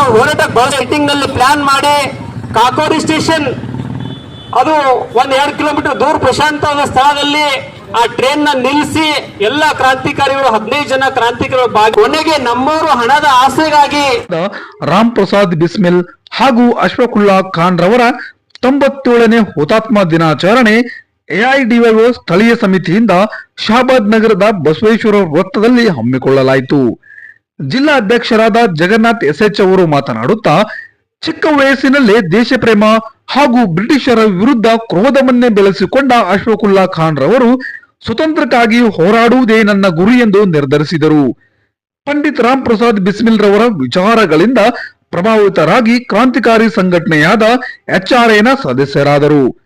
ನಾವು ಹೋರಾಟಕ್ಕೆ ಸೆಟ್ಟಿಂಗ್ನಲ್ಲಿ ಪ್ಲಾನ್ ಮಾಡಿ ಕಾಕೋರಿ ಸ್ಟೇಷನ್ ಅದು ಒಂದ್ ಎರಡು ಕಿಲೋಮೀಟರ್ ದೂರ ಪ್ರಶಾಂತವಾದ ಸ್ಥಳದಲ್ಲಿ ಆ ಟ್ರೈನ್ನ ನಿಲ್ಲಿಸಿ ಎಲ್ಲ ಕ್ರಾಂತಿಕಾರಿಗಳು, ಹದಿನೈದು ಜನ ಕ್ರಾಂತಿಕಾರಿಗಳು ಭಾಗ, ಕೊನೆಗೆ ನಮ್ಮೂರು ಹಣದ ಆಸೆಗಾಗಿ ರಾಮ್ ಪ್ರಸಾದ್ ಬಿಸ್ಮಿಲ್ ಹಾಗೂ ಅಶ್ವಕುಲ್ಲಾ ಖಾನ್ ರವರ ತೊಂಬತ್ತೇಳನೇ ಹುತಾತ್ಮ ದಿನಾಚರಣೆ ಎಐಡಿಒ ಸ್ಥಳೀಯ ಸಮಿತಿಯಿಂದ ಶಹಾಬಾದ್ ನಗರದ ಬಸವೇಶ್ವರ ವೃತ್ತದಲ್ಲಿ ಹಮ್ಮಿಕೊಳ್ಳಲಾಯಿತು. ಜಿಲ್ಲಾ ಅಧ್ಯಕ್ಷರಾದ ಜಗನ್ನಾಥ್ ಎಸ್ಎಚ್ ಅವರು ಮಾತನಾಡುತ್ತಾ, ಚಿಕ್ಕ ವಯಸ್ಸಿನಲ್ಲೇ ದೇಶ ಪ್ರೇಮ ಹಾಗೂ ಬ್ರಿಟಿಷರ ವಿರುದ್ಧ ಕ್ರೋಧವನ್ನೇ ಬೆಳೆಸಿಕೊಂಡ ಅಶ್ವಕುಲ್ಲಾ ಖಾನ್ ರವರು ಸ್ವತಂತ್ರಕ್ಕಾಗಿ ಹೋರಾಡುವುದೇ ನನ್ನ ಗುರಿ ಎಂದು ನಿರ್ಧರಿಸಿದರು. ಪಂಡಿತ್ ರಾಮ್ ಪ್ರಸಾದ್ ಬಿಸ್ಮಿಲ್ ರವರ ವಿಚಾರಗಳಿಂದ ಪ್ರಭಾವಿತರಾಗಿ ಕ್ರಾಂತಿಕಾರಿ ಸಂಘಟನೆಯಾದ ಎಚ್ಆರ್ಎನ ಸದಸ್ಯರಾದರು.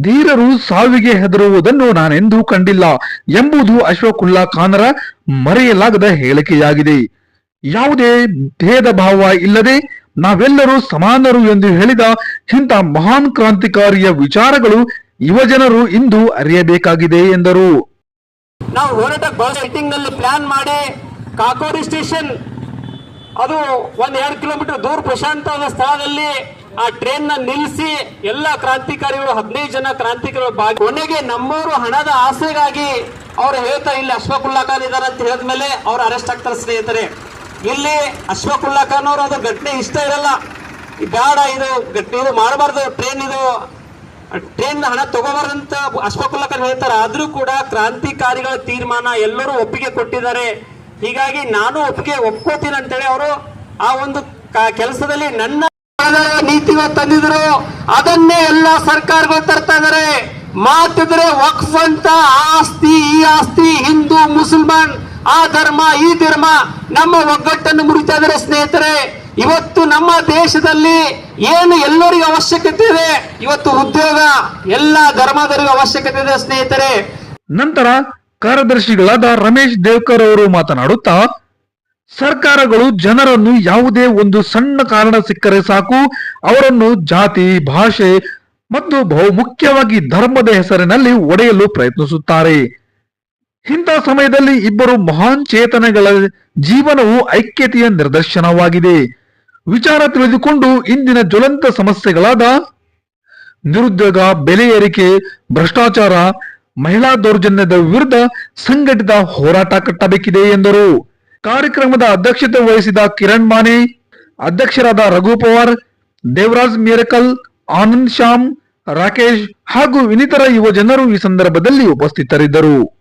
ಧೀರರು ಸಾವಿಗೆ ಹೆದರುವುದನ್ನು ನಾನೆಂದೂ ಕಂಡಿಲ್ಲ ಎಂಬುದು ಅಶ್ವಕುಲ್ಲಾ ಖಾನರ ಮರೆಯಲಾಗದ ಹೇಳಿಕೆಯಾಗಿದೆ. ಯಾವುದೇ ಭೇದ ಭಾವ ಇಲ್ಲದೆ ನಾವೆಲ್ಲರೂ ಸಮಾನರು ಎಂದು ಹೇಳಿದ ಇಂಥ ಮಹಾನ್ ಕ್ರಾಂತಿಕಾರಿಯ ವಿಚಾರಗಳು ಯುವಜನರು ಇಂದು ಅರಿಯಬೇಕಾಗಿದೆ ಎಂದರು. ನಾವು ಹೋರಾಟ ಸೆಟ್ಟಿಂಗ್ನಲ್ಲಿ ಪ್ಲಾನ್ ಮಾಡಿ ಕಾಕೋಡಿ ಸ್ಟೇಷನ್, ಅದು ಒಂದ್ ಎರಡು ಕಿಲೋಮೀಟರ್ ದೂರ ಪ್ರಶಾಂತವಾದ ಸ್ಥಳದಲ್ಲಿ ಆ ಟ್ರೈನ್ನ ನಿಲ್ಲಿಸಿ ಎಲ್ಲ ಕ್ರಾಂತಿಕಾರಿಗಳು, ಹದಿನೈದು ಜನ ಕ್ರಾಂತಿಕಾರಿಗಳು ಭಾಗಿ, ಕೊನೆಗೆ ನಮ್ಮೂರು ಹಣದ ಆಸೆಗಾಗಿ ಅವ್ರು ಹೇಳ್ತಾ, ಇಲ್ಲಿ ಅಶ್ವಕುಲ್ಲಾ ಖಾನ್ ಇದಾರೆ ಅಂತ ಹೇಳಿದ್ಮೇಲೆ ಅವ್ರು ಅರೆಸ್ಟ್ ಆಗ್ತಾರೆ ಸ್ನೇಹಿತರೆ. ಇಲ್ಲಿ ಅಶ್ವಕುಲ್ಲಾ ಅದು ಘಟನೆ ಇಷ್ಟ ಇರಲ್ಲ. ಬೇಡ ಇದು, ಘಟನೆ ಇದು ಮಾಡಬಾರ್ದು ಟ್ರೈನ್ ಇದು. ಟ್ರೈನ್ ಹಣ ತಗೋಬಾರ್ದಂತ ಅಶ್ವಕುಲ್ಲಕ ಖಾನ್ ಹೇಳ್ತಾರೆ. ಆದರೂ ಕೂಡ ಕ್ರಾಂತಿಕಾರಿಗಳ ತೀರ್ಮಾನ ಎಲ್ಲರೂ ಒಪ್ಪಿಗೆ ಕೊಟ್ಟಿದ್ದಾರೆ. ಹೀಗಾಗಿ ನಾನು ಒಪ್ಪಿಗೆ ಒಪ್ಕೋತೀನಿ ಅಂತೇಳಿ ಅವರು ಆ ಒಂದು ಕೆಲಸದಲ್ಲಿ ನನ್ನ ನೀತಿಗಳು ತಂದಿದ್ರು. ಅದನ್ನೇ ಎಲ್ಲ ಸರ್ಕಾರಗಳು ತರ್ತಾ ಇದ್ದಾರೆ ಮಾತಿದ್ರೆ ವಕ್ಫ್ ಅಂತ ಆಸ್ತಿ, ಈ ಆಸ್ತಿ ಹಿಂದೂ, ಮುಸಲ್ಮಾನ್ ಆ ಧರ್ಮ, ಈ ಧರ್ಮ ನಮ್ಮ ಒಗ್ಗಟ್ಟನ್ನು ಮುರಿತಾ ಇದ್ದಾರೆ ಸ್ನೇಹಿತರೆ, ಇವತ್ತು ನಮ್ಮ ದೇಶದಲ್ಲಿ ಏನು ಎಲ್ಲರಿಗೂ ಅವಶ್ಯಕತೆ ಇದೆ? ಇವತ್ತು ಉದ್ಯೋಗ, ಎಲ್ಲ ಧರ್ಮದವರಿಗೂ ಅವಶ್ಯಕತೆ ಇದೆ ಸ್ನೇಹಿತರೆ. ನಂತರ ಕಾರ್ಯದರ್ಶಿಗಳಾದ ರಮೇಶ್ ದೇವ್ಕರ್ ಅವರು ಮಾತನಾಡುತ್ತಾ, ಸರ್ಕಾರಗಳು ಜನರನ್ನು ಯಾವುದೇ ಒಂದು ಸಣ್ಣ ಕಾರಣ ಸಿಕ್ಕರೆ ಸಾಕು, ಅವರನ್ನು ಜಾತಿ, ಭಾಷೆ ಮತ್ತು ಬಹುಮುಖ್ಯವಾಗಿ ಧರ್ಮದ ಹೆಸರಿನಲ್ಲಿ ಒಡೆಯಲು ಪ್ರಯತ್ನಿಸುತ್ತಾರೆ. ಇಂಥ ಸಮಯದಲ್ಲಿ ಇಬ್ಬರು ಮಹಾನ್ ಚೇತನಗಳ ಜೀವನವು ಐಕ್ಯತೆಯ ನಿದರ್ಶನವಾಗಿದೆ. ವಿಚಾರ ತಿಳಿದುಕೊಂಡು ಇಂದಿನ ಜ್ವಲಂತ ಸಮಸ್ಯೆಗಳಾದ ನಿರುದ್ಯೋಗ, ಬೆಲೆ ಏರಿಕೆ, ಭ್ರಷ್ಟಾಚಾರ, ಮಹಿಳಾ ದೌರ್ಜನ್ಯದ ವಿರುದ್ಧ ಸಂಘಟಿತ ಹೋರಾಟ ಕಟ್ಟಬೇಕಿದೆ ಎಂದರು. ಕಾರ್ಯಕ್ರಮದ ಅಧ್ಯಕ್ಷತೆ ವಹಿಸಿದ ಕಿರಣ್ ಮಾನೆ ಅಧ್ಯಕ್ಷರಾದ ರಘು ಪವಾರ್, ದೇವರಾಜ್ ಮೇರಕಲ್, ಆನಂದ್ ಶ್ಯಾಮ್, ರಾಕೇಶ್ ಹಾಗೂ ಇನ್ನಿತರ ಯುವ ಜನರು ಈ ಸಂದರ್ಭದಲ್ಲಿ ಉಪಸ್ಥಿತರಿದ್ದರು.